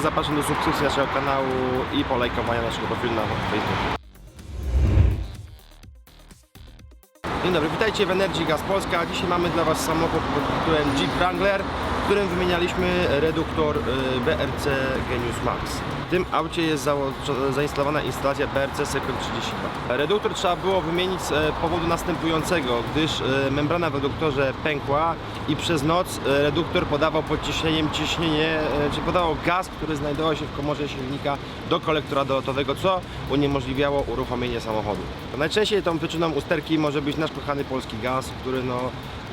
Zapraszam do subskrypcji naszego kanału i polajkowania naszego profilu na Facebooku. Dzień dobry, witajcie w Energy Gas Polska. Dzisiaj mamy dla Was samochód pod tytułem Jeep Wrangler, którym wymienialiśmy reduktor y, BRC Genius Max. W tym aucie jest zainstalowana instalacja BRC Second 32. Reduktor trzeba było wymienić z e, powodu następującego, gdyż e, membrana w reduktorze pękła i przez noc e, reduktor podawał pod ciśnieniem ciśnienie, e, czy podawał gaz, który znajdował się w komorze silnika do kolektora dolotowego, co uniemożliwiało uruchomienie samochodu. Najczęściej tą przyczyną usterki może być nasz kochany polski gaz, który no,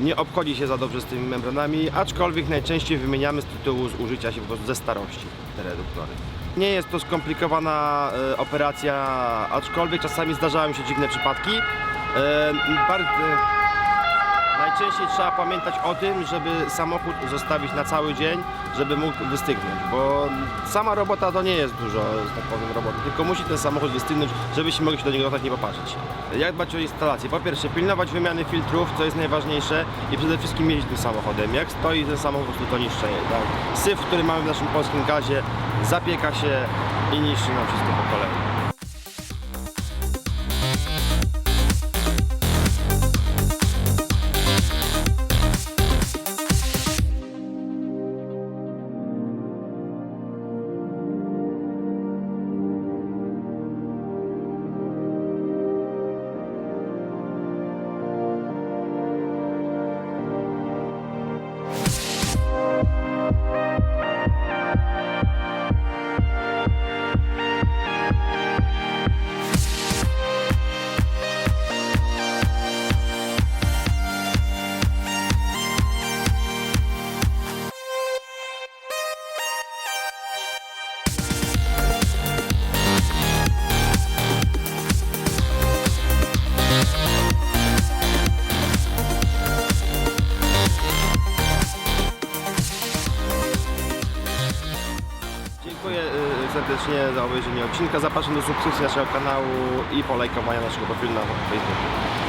nie obchodzi się za dobrze z tymi membranami, aczkolwiek najczęściej wymieniamy z tytułu zużycia się po prostu ze starości te reduktory. Nie jest to skomplikowana e, operacja, aczkolwiek czasami zdarzają się dziwne przypadki. E, bardzo, Najczęściej trzeba pamiętać o tym, żeby samochód zostawić na cały dzień, żeby mógł wystygnąć, bo sama robota to nie jest dużo, tak powiem, roboty, tylko musi ten samochód wystygnąć, żebyśmy mogli się do niego dostać nie popatrzeć. Jak dbać o instalację? Po pierwsze, pilnować wymiany filtrów, co jest najważniejsze i przede wszystkim jeździć tym samochodem. Jak stoi ten samochód, to niszczeje. Tak? Syf, który mamy w naszym polskim gazie, zapieka się i niszczy nam wszystko po kolei. Dziękuję y, serdecznie za obejrzenie odcinka. Zapraszam do subskrypcji naszego kanału i polajkowania naszego profilu na Facebooku.